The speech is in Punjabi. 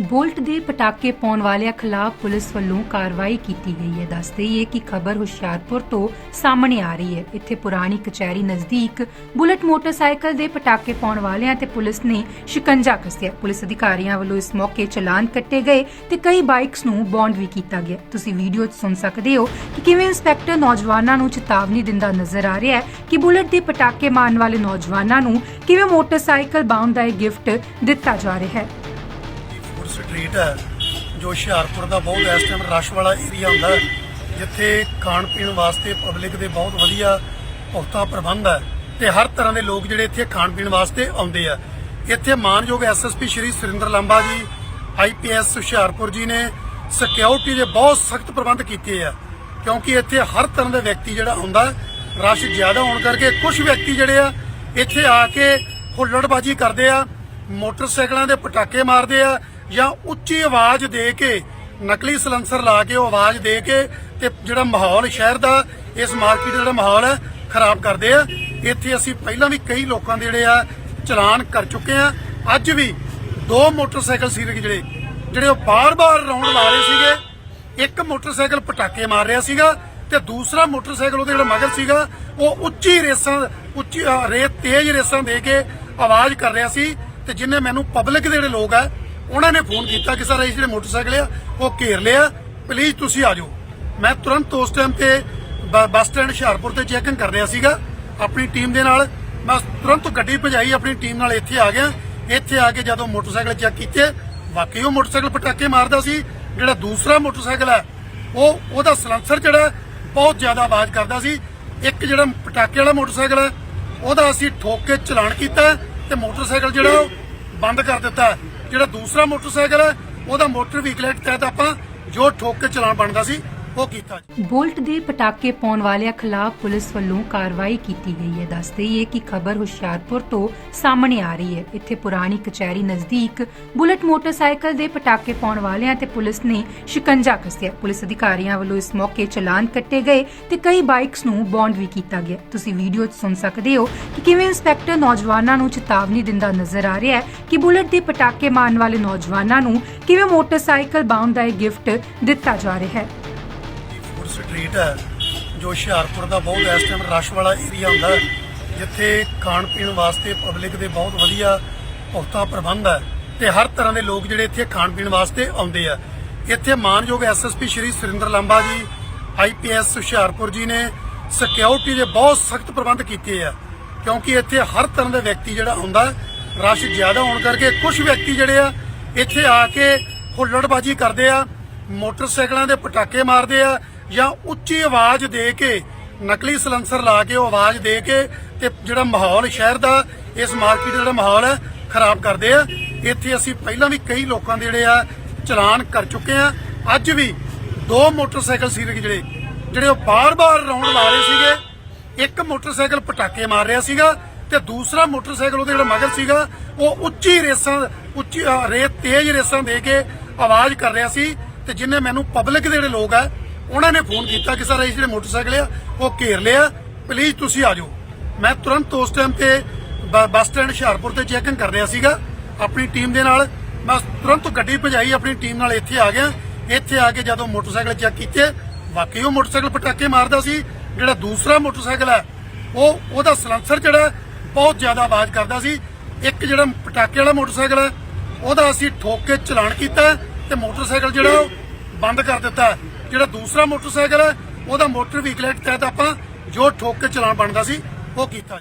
ਬੁਲਟ ਦੇ ਪਟਾਕੇ ਪਾਉਣ ਵਾਲਿਆਂ ਖਿਲਾਫ ਪੁਲਿਸ ਵੱਲੋਂ ਕਾਰਵਾਈ ਕੀਤੀ ਗਈ ਹੈ। ਦੱਸਦੇ ਹੀ ਕਿ ਖਬਰ ਹੁਸ਼ਿਆਰਪੁਰ ਤੋਂ ਸਾਹਮਣੇ ਆ ਰਹੀ ਹੈ। ਇੱਥੇ ਪੁਰਾਣੀ ਕਚਹਿਰੀ ਨਜ਼ਦੀਕ ਬੁਲਟ ਮੋਟਰਸਾਈਕਲ ਦੇ ਪਟਾਕੇ ਪਾਉਣ ਵਾਲਿਆਂ ਤੇ ਪੁਲਿਸ ਨੇ ਸ਼ਿਕੰਜਾ ਕੱਸਿਆ। ਪੁਲਿਸ ਅਧਿਕਾਰੀਆਂ ਵੱਲੋਂ ਇਸ ਮੌਕੇ ਚਲਾਨ ਕੱਟੇ ਗਏ ਤੇ ਕਈ ਬਾਈਕਸ ਨੂੰ ਬੌਂਡ ਵੀ ਕੀਤਾ ਗਿਆ। ਤੁਸੀਂ ਵੀਡੀਓ 'ਚ ਸੁਣ ਸਕਦੇ ਹੋ ਕਿ ਕਿਵੇਂ ਇੰਸਪੈਕਟਰ ਨੌਜਵਾਨਾਂ ਨੂੰ ਚੇਤਾਵਨੀ ਦਿੰਦਾ ਨਜ਼ਰ ਆ ਰਿਹਾ ਹੈ ਕਿ ਬੁਲਟ ਦੇ ਪਟਾਕੇ ਮਾਰਨ ਵਾਲੇ ਨੌਜਵਾਨਾਂ ਨੂੰ ਕਿਵੇਂ ਮੋਟਰਸਾਈਕਲ ਬਾਉਂਡ ਦਾ ਗਿਫਟ ਦਿੱਤਾ ਜਾ ਰਿਹਾ ਹੈ। ਸਟਰੀਟ ਹੈ, ਜੋ ਹੁਸ਼ਿਆਰਪੁਰ ਦਾ ਬਹੁਤ ਇਸ ਟਾਈਮ ਰਸ਼ ਵਾਲਾ ਏਰੀਆ ਹੁੰਦਾ ਜਿੱਥੇ ਖਾਣ ਪੀਣ ਵਾਸਤੇ ਪਬਲਿਕ ਦੇ ਬਹੁਤ ਵਧੀਆ ਪੁਖਤਾ ਪ੍ਰਬੰਧ ਹੈ ਤੇ ਹਰ ਤਰ੍ਹਾਂ ਦੇ ਲੋਕ ਜਿਹੜੇ ਇੱਥੇ ਖਾਣ ਪੀਣ ਵਾਸਤੇ ਆਉਂਦੇ ਆ। ਇੱਥੇ ਮਾਨਯੋਗ ਐਸਐਸਪੀ ਸ਼੍ਰੀ ਸੁਰਿੰਦਰ ਲੰਬਾ ਜੀ ਆਈਪੀਐਸ ਹੁਸ਼ਿਆਰਪੁਰ ਜੀ ਨੇ ਸਿਕਿਉਰਿਟੀ ਦੇ ਬਹੁਤ ਸਖਤ ਪ੍ਰਬੰਧ ਕੀਤੇ ਆ, ਕਿਉਂਕਿ ਇੱਥੇ ਹਰ ਤਰ੍ਹਾਂ ਦਾ ਵਿਅਕਤੀ ਜਿਹੜਾ ਆਉਂਦਾ ਰਸ਼ ਜ਼ਿਆਦਾ ਹੋਣ ਕਰਕੇ ਕੁਝ ਵਿਅਕਤੀ ਜਿਹੜੇ ਆ, ਇੱਥੇ ਆ ਕੇ ਹੁੱਲੜਬਾਜੀ ਕਰਦੇ ਆ, ਮੋਟਰਸਾਈਕਲਾਂ ਦੇ ਪਟਾਕੇ ਮਾਰਦੇ ਆ ਜਾਂ ਉੱਚੀ ਆਵਾਜ਼ ਦੇ ਕੇ ਨਕਲੀ ਸਲੰਸਰ ਲਾ ਕੇ ਉਹ ਆਵਾਜ਼ ਦੇ ਕੇ ਤੇ ਜਿਹੜਾ ਮਾਹੌਲ ਸ਼ਹਿਰ ਦਾ ਇਸ ਮਾਰਕੀਟ ਦਾ ਜਿਹੜਾ ਮਾਹੌਲ ਹੈ ਖਰਾਬ ਕਰਦੇ ਆ। ਇੱਥੇ ਅਸੀਂ ਪਹਿਲਾਂ ਵੀ ਕਈ ਲੋਕਾਂ ਦੇ ਜਿਹੜੇ ਆ ਚਲਾਨ ਕਰ ਚੁੱਕੇ ਆ। ਅੱਜ ਵੀ ਦੋ ਮੋਟਰਸਾਈਕਲ ਸੀ ਜਿਹੜੇ ਜਿਹੜੇ ਉਹ ਬਾਰ-ਬਾਰ ਰਾਉਂਡ ਲਾ ਰਹੇ ਸੀਗੇ। ਇੱਕ ਮੋਟਰਸਾਈਕਲ ਪਟਾਕੇ ਮਾਰ ਰਿਹਾ ਸੀਗਾ ਤੇ ਦੂਸਰਾ ਮੋਟਰਸਾਈਕਲ ਉਹਦੇ ਜਿਹੜਾ ਮਗਰ ਸੀਗਾ ਉਹ ਉੱਚੀ ਰੇਸਾਂ ਉੱਚੀ ਅ, ਰੇਤ ਤੇਜ਼ ਰੇਸਾਂ ਦੇ ਕੇ ਆਵਾਜ਼ ਕਰ ਰਿਹਾ ਸੀ। ਤੇ ਜਿੰਨੇ ਮੈਨੂੰ ਪਬਲਿਕ ਦੇ ਜਿਹੜੇ ਲੋਕ ਆ ਉਹਨਾਂ ਨੇ ਫੋਨ ਕੀਤਾ ਕਿ ਸਰ ਇਹ ਜਿਹੜੇ ਮੋਟਰਸਾਈਕਲ ਆ, ਉਹ ਘੇਰ ਲਿਆ ਪਲੀਜ਼ ਤੁਸੀਂ ਆ ਜਾਓ। ਮੈਂ ਤੁਰੰਤ ਉਸ ਟਾਈਮ ਤੇ ਬੱਸ ਸਟੈਂਡ ਹੁਸ਼ਿਆਰਪੁਰ ਤੇ ਚੈਕਿੰਗ ਕਰ ਰਿਹਾ ਸੀਗਾ, ਆਪਣੀ ਟੀਮ ਦੇ ਨਾਲ। ਮੈਂ ਤੁਰੰਤ ਗੱਡੀ ਭਜਾਈ, ਆਪਣੀ ਟੀਮ ਨਾਲ ਇੱਥੇ ਆ ਗਿਆ। ਇੱਥੇ ਆ ਕੇ ਜਦੋਂ ਮੋਟਰਸਾਈਕਲ ਚੈੱਕ ਕੀਤੇ, ਵਾਕਈ ਉਹ ਮੋਟਰਸਾਈਕਲ ਪਟਾਕੇ ਮਾਰਦਾ ਸੀ, ਜਿਹੜਾ ਦੂਸਰਾ ਮੋਟਰਸਾਈਕਲ ਹੈ ਉਹ, ਉਹਦਾ ਸਲੈਂਸਰ ਜਿਹੜਾ ਬਹੁਤ ਜ਼ਿਆਦਾ ਆਵਾਜ਼ ਕਰਦਾ ਸੀ। ਇੱਕ ਜਿਹੜਾ ਪਟਾਕੇ ਵਾਲਾ ਮੋਟਰਸਾਈਕਲ ਹੈ ਉਹਦਾ ਅਸੀਂ ਠੋਕ ਕੇ ਚਲਾਨ ਕੀਤਾ ਤੇ ਮੋਟਰਸਾਈਕਲ ਜਿਹੜਾ ਉਹ ਬੰਦ ਕਰ ਦਿੱਤਾ। ਜਿਹੜਾ ਦੂਸਰਾ ਮੋਟਰਸਾਈਕਲ ਹੈ, ਉਹਦਾ ਮੋਟਰ ਵਹੀਕਲ ਐਕਟ ਤਹਿਤ ਆਪਾਂ ਜੋ ਠੋਕ ਕੇ ਚਲਾਨ ਬਣਦਾ ਸੀ ਉਹ ਕੀਤਾ ਜੀ। ਬੁਲਟ ਦੇ ਪਟਾਕੇ ਪਾਉਣ ਵਾਲਿਆਂ ਖਿਲਾਫ ਪੁਲਿਸ ਵੱਲੋਂ ਕਾਰਵਾਈ ਕੀਤੀ ਗਈ ਹੈ। ਦੱਸਦੇ ਹੀ ਹੈ ਕਿ ਖਬਰ ਹੁਸ਼ਿਆਰਪੁਰ ਤੋਂ ਸਾਹਮਣੇ ਆ ਰਹੀ ਹੈ। ਇੱਥੇ ਪੁਰਾਣੀ ਕਚਹਿਰੀ ਨਜ਼ਦੀਕ ਬੁਲਟ ਮੋਟਰਸਾਈਕਲ ਦੇ ਪਟਾਕੇ ਪਾਉਣ ਵਾਲਿਆਂ ਤੇ ਪੁਲਿਸ ਨੇ ਸ਼ਿਕੰਜਾ ਕੱਸਿਆ। ਪੁਲਿਸ ਅਧਿਕਾਰੀਆਂ ਵੱਲੋਂ ਇਸ ਮੌਕੇ ਚਲਾਨ ਕੱਟੇ ਗਏ ਤੇ ਕਈ ਬਾਈਕਸ ਨੂੰ ਬੌਂਡ ਵੀ ਕੀਤਾ ਗਿਆ। ਤੁਸੀਂ ਵੀਡੀਓ 'ਚ ਸੁਣ ਸਕਦੇ ਹੋ ਕਿ ਕਿਵੇਂ ਇੰਸਪੈਕਟਰ ਨੌਜਵਾਨਾਂ ਨੂੰ ਚੇਤਾਵਨੀ ਦਿੰਦਾ ਨਜ਼ਰ ਆ ਰਿਹਾ ਹੈ ਕਿ ਬੁਲਟ ਦੇ ਪਟਾਕੇ ਮਾਰਨ ਵਾਲੇ ਨੌਜਵਾਨਾਂ ਨੂੰ ਕਿਵੇਂ ਮੋਟਰਸਾਈਕਲ ਬਾਉਂਡ ਦਾ ਇਹ ਗਿਫਟ ਦਿੱਤਾ ਜਾ ਰਿਹਾ ਹੈ। ਸਟਰੀਟ ਹੈ, ਜੋ ਹੁਸ਼ਿਆਰਪੁਰ ਦਾ ਬਹੁਤ ਇਸ ਟਾਈਮ ਰਸ਼ ਵਾਲਾ ਏਰੀਆ ਹੁੰਦਾ ਜਿੱਥੇ ਖਾਣ ਪੀਣ ਵਾਸਤੇ ਪਬਲਿਕ ਦੇ ਬਹੁਤ ਵਧੀਆ ਪੁਖਤਾ ਪ੍ਰਬੰਧ ਹੈ ਤੇ ਹਰ ਤਰ੍ਹਾਂ ਦੇ ਲੋਕ ਜਿਹੜੇ ਇੱਥੇ ਖਾਣ ਪੀਣ ਵਾਸਤੇ ਆਉਂਦੇ ਆ। ਇੱਥੇ ਮਾਨਯੋਗ ਐਸਐਸਪੀ ਸ਼੍ਰੀ ਸੁਰਿੰਦਰ ਲੰਬਾ ਜੀ ਆਈਪੀਐਸ ਹੁਸ਼ਿਆਰਪੁਰ ਜੀ ਨੇ ਸਿਕਿਉਰਿਟੀ ਦੇ ਬਹੁਤ ਸਖਤ ਪ੍ਰਬੰਧ ਕੀਤੇ ਆ, ਕਿਉਂਕਿ ਇੱਥੇ ਹਰ ਤਰ੍ਹਾਂ ਦਾ ਵਿਅਕਤੀ ਜਿਹੜਾ ਆਉਂਦਾ ਰਸ਼ ਜ਼ਿਆਦਾ ਹੋਣ ਕਰਕੇ ਕੁਝ ਵਿਅਕਤੀ ਜਿਹੜੇ ਆ, ਇੱਥੇ ਆ ਕੇ ਹੁੱਲੜਬਾਜੀ ਕਰਦੇ ਆ, ਮੋਟਰਸਾਈਕਲਾਂ ਦੇ ਪਟਾਕੇ ਮਾਰਦੇ ਆ ਜਾਂ ਉੱਚੀ ਆਵਾਜ਼ ਦੇ ਕੇ ਨਕਲੀ ਸਲੈਂਸਰ ਲਾ ਕੇ ਉਹ ਆਵਾਜ਼ ਦੇ ਕੇ ਤੇ ਜਿਹੜਾ ਮਾਹੌਲ ਸ਼ਹਿਰ ਦਾ ਇਸ ਮਾਰਕੀਟ ਦਾ ਜਿਹੜਾ ਮਾਹੌਲ ਹੈ ਖਰਾਬ ਕਰਦੇ ਆ। ਇੱਥੇ ਅਸੀਂ ਪਹਿਲਾਂ ਵੀ ਕਈ ਲੋਕਾਂ ਦੇ ਜਿਹੜੇ ਆ ਚਲਾਨ ਕਰ ਚੁੱਕੇ ਆ। ਅੱਜ ਵੀ ਦੋ ਮੋਟਰਸਾਈਕਲ ਸੀ ਜਿਹੜੇ ਜਿਹੜੇ ਉਹ ਬਾਰ-ਬਾਰ ਰਾਉਂਡ ਲਾ ਰਹੇ ਸੀਗੇ। ਇੱਕ ਮੋਟਰਸਾਈਕਲ ਪਟਾਕੇ ਮਾਰ ਰਿਹਾ ਸੀਗਾ ਤੇ ਦੂਸਰਾ ਮੋਟਰਸਾਈਕਲ ਉਹਦੇ ਜਿਹੜਾ ਮਗਰ ਸੀਗਾ ਉਹ ਉੱਚੀ ਰੇਸਾਂ ਉੱਚੀ ਅ, ਰੇਤ ਤੇਜ਼ ਰੇਸਾਂ ਦੇ ਕੇ ਆਵਾਜ਼ ਕਰ ਰਿਹਾ ਸੀ। ਤੇ ਜਿੰਨੇ ਮੈਨੂੰ ਪਬਲਿਕ ਦੇ ਜਿਹੜੇ ਲੋਕ ਆ ਉਹਨਾਂ ਨੇ ਫੋਨ ਕੀਤਾ ਕਿ ਸਰ ਇਹ ਜਿਹੜੇ ਮੋਟਰਸਾਈਕਲ ਆ, ਉਹ ਘੇਰ ਲਿਆ ਪਲੀਜ਼ ਤੁਸੀਂ ਆ ਜਾਓ। ਮੈਂ ਤੁਰੰਤ ਉਸ ਟਾਈਮ ਤੇ ਬੱਸ ਸਟੈਂਡ ਹੁਸ਼ਿਆਰਪੁਰ ਤੇ ਚੈਕਿੰਗ ਕਰ ਰਿਹਾ ਸੀਗਾ, ਆਪਣੀ ਟੀਮ ਦੇ ਨਾਲ। ਮੈਂ ਤੁਰੰਤ ਗੱਡੀ ਭਜਾਈ, ਆਪਣੀ ਟੀਮ ਨਾਲ ਇੱਥੇ ਆ ਗਿਆ। ਇੱਥੇ ਆ ਕੇ ਜਦੋਂ ਮੋਟਰਸਾਈਕਲ ਚੈੱਕ ਕੀਤੇ, ਵਾਕਈ ਉਹ ਮੋਟਰਸਾਈਕਲ ਪਟਾਕੇ ਮਾਰਦਾ ਸੀ, ਜਿਹੜਾ ਦੂਸਰਾ ਮੋਟਰਸਾਈਕਲ ਹੈ ਉਹ, ਉਹਦਾ ਸਲੈਂਸਰ ਜਿਹੜਾ ਬਹੁਤ ਜ਼ਿਆਦਾ ਆਵਾਜ਼ ਕਰਦਾ ਸੀ। ਇੱਕ ਜਿਹੜਾ ਪਟਾਕੇ ਵਾਲਾ ਮੋਟਰਸਾਈਕਲ ਹੈ ਉਹਦਾ ਅਸੀਂ ਠੋਕ ਕੇ ਚਲਾਨ ਕੀਤਾ ਤੇ ਮੋਟਰਸਾਈਕਲ ਜਿਹੜਾ ਉਹ ਬੰਦ ਕਰ ਦਿੱਤਾ ਜਿਹੜਾ ਦੂਸਰਾ ਮੋਟਰਸਾਈਕਲ ਹੈ, ਉਹਦਾ ਮੋਟਰ ਵਹੀਕਲ ਐਕਟ ਤਹਿਤ ਆਪਾਂ ਜੋ ਠੋਕ ਕੇ ਚਲਾਨ ਬਣਦਾ ਸੀ, ਉਹ ਕੀਤਾ